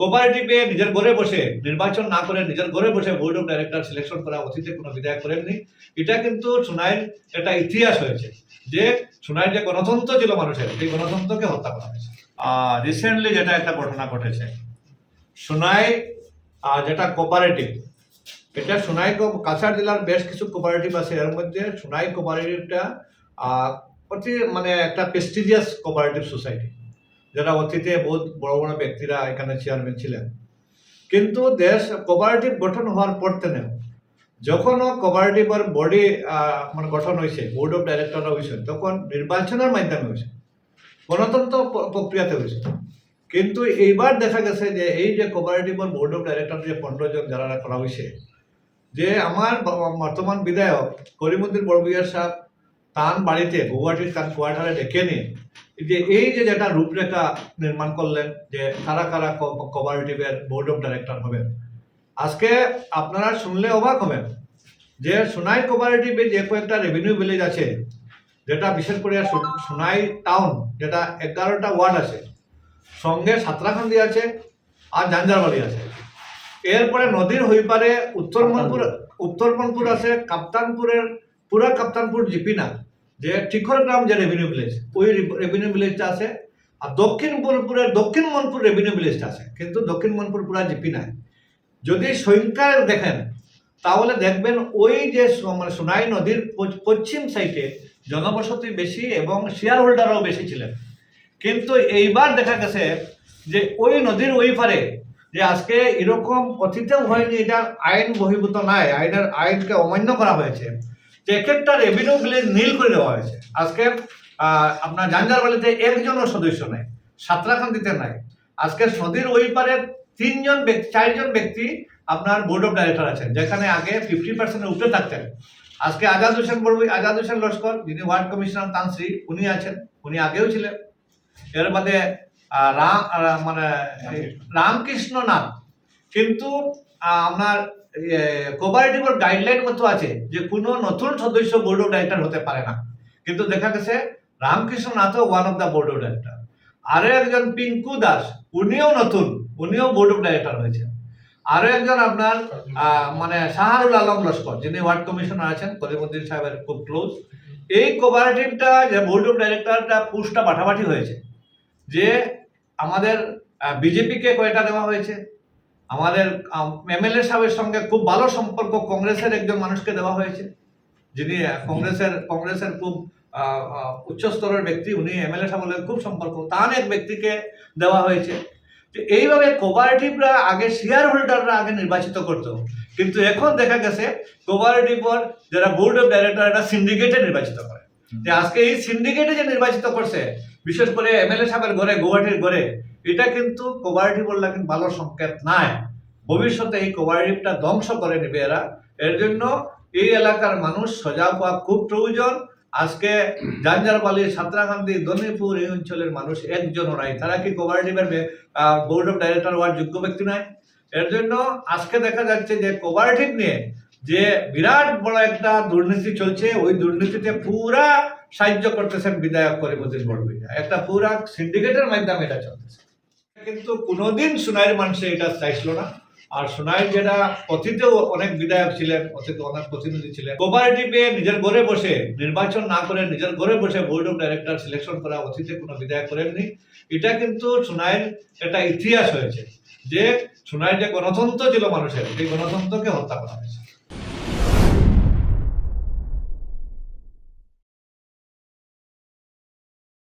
কোপারেটিভে নিজের ঘরে বসে নির্বাচন না করে নিজের ঘরে বসে বোর্ড অফ ডাইরেক্টর সিলেকশন করা অতীতে কোনো বিধায়ক করেননি। এটা কিন্তু সুনাইয়ের একটা ইতিহাস হয়েছে যে সুনাইয়ের যে গণতন্ত্র ছিল মানুষের সেই গণতন্ত্রকে হত্যা করা হয়েছে। রিসেন্টলি যেটা একটা ঘটনা ঘটেছে সুনাই যেটা কোপারেটিভ এটা সুনাই কাছাড় জেলার বেশ কিছু কোপারেটিভ আছে এর মধ্যে সুনাই কোপারেটিভটা অতি মানে একটা প্রেস্টিজিয়াস কোপারেটিভ সোসাইটি যারা অতীতে বহুত বড় বড় ব্যক্তিরা এখানে চেয়ারম্যান ছিলেন। কিন্তু দেশ কোপারেটিভ গঠন হওয়ার পর থেকেও, যখনও কোপারেটিভের বডি মানে গঠন হয়েছে বোর্ড অফ ডাইরেক্টর হয়েছে তখন নির্বাচনের মাধ্যমে হয়েছে গণতন্ত্র প্রক্রিয়াতে হয়েছে কিন্তু এইবার দেখা গেছে যে, এই যে কোপারেটিভের বোর্ড অফ ডাইরেক্টর যে পনেরো জন যারা করা হয়েছে যে আমার বর্তমান বিধায়ক করিমুদ্দিন বড়ভূইয়ার সাহেব, তার বাড়িতে গুয়াহাটির তার কোয়ার্টারে ডেকে নিয়ে যে এই যে যেটা রূপরেখা নির্মাণ করলেন যে কারা কারা কোপারেটিভের বোর্ড অফ ডাইরেক্টর হবেন আজকে আপনারা শুনলে অবাক হবেন যে সোনাই কোপারেটিভে যে কয়েকটা রেভিনিউ ভিলেজ আছে যেটা বিশেষ করে সোনাই টাউন যেটা এগারোটা ওয়ার্ড আছে সঙ্গে সাতরাখান্দি আছে আর জাঞ্জারবাড়ি আছে। এরপরে নদীর হই পারে উত্তরমনপুর উত্তরমনপুর আছে কাপ্তানপুরের পুরা কাপ্তানপুর জিপিনা যে টিখর গ্রাম যে রেভিনিউ ভিলেজ ওই রেভিনিউ ভিলেজটা আছে। আর দক্ষিণ মনপুরের, দক্ষিণ মনপুর রেভিনিউ ভিলেজটা আছে। কিন্তু দক্ষিণ মনপুর পুরা জিপি নাই। যদি সংখ্যায় দেখেন, তাহলে দেখবেন ওই যে মানে সোনাই নদীর পশ্চিম সাইডে জনবসতি বেশি এবং শেয়ার হোল্ডারও বেশি ছিলেন। কিন্তু এইবার দেখা গেছে যে ওই নদীর ওই পারে যে আজকে এরকম অতীতেও হয়নি, এটা আইন বহির্ভূত নাই। আইনের আইনকে অমান্য করা হয়েছে। যে রেভিনিউ ভিলেজ নীল করে দেওয়া হয়েছে। আজকে আপনার জাঞ্জারবালিতে একজনও সদস্য নাই সাতরাখান্দিতে নাই। আজকে নদীর ওই পারে তিনজন ব্যক্তি চারজন ব্যক্তি আপনার বোর্ড অফ ডাইরেক্টর আছেন যেখানে আগে ফিফটি পার্সেন্টের উপরে থাকতেন। আজকে আজাদ হোসেন বড়বই আজাদ হোসেন লস্কর যিনি ওয়ার্ড কমিশনার তান্ত্রী উনি আছেন উনি আগেও ছিলেন। এর আহ, রাম মানে রামকৃষ্ণ নাথ কিন্তু আপনার কোপারেটিভের গাইডলাইন মতো আছে যে কোনো নতুন সদস্য বোর্ড অফ ডাইরেক্টর হতে পারে না। কিন্তু দেখা গেছে, Ramakrishna নাথও one of the board of director আরও একজন পিঙ্কু দাস, উনিও নতুন, উনিও বোর্ড অফ ডাইরেক্টর হয়েছে আরও একজন আপনার মানে শাহরুল আলম লস্কর, যিনি ওয়ার্ড কমিশনার আছেন কলিমুদ্দিন সাহেবের খুব ক্লোজ এই কোপারেটিভটা যে বোর্ড অফ ডাইরেক্টরটা পুস্টটা বাটাবাটি হয়েছে। যে আমাদের বিজেপিকে কয়টা দেওয়া হয়েছে? আমাদের এমএলএ সাহেবের সঙ্গে খুব ভালো সম্পর্ক কংগ্রেসের একজন মানুষকে দেওয়া হয়েছে। যিনি কংগ্রেসের কংগ্রেসের খুব আহ, আহ, উচ্চ স্তরের ব্যক্তি উনি এমএলএ সাহেবের খুব সম্পর্ক। তার এক ব্যক্তিকে দেওয়া হয়েছে। এইভাবে কোপারেটিভরা আগে শেয়ার হোল্ডাররা আগে নির্বাচিত করতো। কিন্তু এখন দেখা গেছে কোপারেটিভর যারা বোর্ড অফ ডাইরেক্টর একটা সিন্ডিকেটে নির্বাচিত করে। যে আজকে এই সিন্ডিকেটে যে নির্বাচিত করছে বিশেষ করে এমএলএ সাহেবের ঘরে গুয়াহাটির ঘরে এটা কিন্তু কোপারেটিভ বললে কিন্তু ভালো সংকেত নাই। ভবিষ্যতে এই কোপারেটিভটা ধ্বংস করে নেবে এরা। এর জন্য এই এলাকার মানুষ সজাগ হওয়া খুব প্রয়োজন। আজকে জাঞ্জারবালি সাঁতরাকান্দি দনিপুর এই অঞ্চলের মানুষ একজনও নাই। তারা কি কোপারেটিভের বোর্ড অফ ডাইরেক্টর হওয়ার যোগ্য ব্যক্তি নাই? এর জন্য আজকে দেখা যাচ্ছে যে কোপারেটিভ নিয়ে যে বিরাট বড় একটা দুর্নীতি চলছে, ওই দুর্নীতিতে পুরা সাহায্য করতেছেন বিধায়ক করিমুদ্দিন বড়ভূইয়া একটা পুরা সিন্ডিকেটের মাধ্যমে এটা চলতেছে। কিন্তু কোনোদিন সোনাইয়ের মানুষে এটা চাইছিল না। আর সোনাই যেটা অতীতেও অনেক বিধায়ক ছিলেন অতীতে অনেক প্রতিনিধি ছিলেন কোপারেটিভে নিজের ঘরে বসে, নির্বাচন না করে নিজের ঘরে বসে বোর্ড অফ ডাইরেক্টর সিলেকশন করা অতীতে কোনো বিধায়ক করেননি। এটা কিন্তু সোনাইয়ের একটা ইতিহাস হয়েছে যে সোনাইয়ের যে গণতন্ত্র ছিল মানুষের, সেই গণতন্ত্রকে হত্যা করা হয়েছে।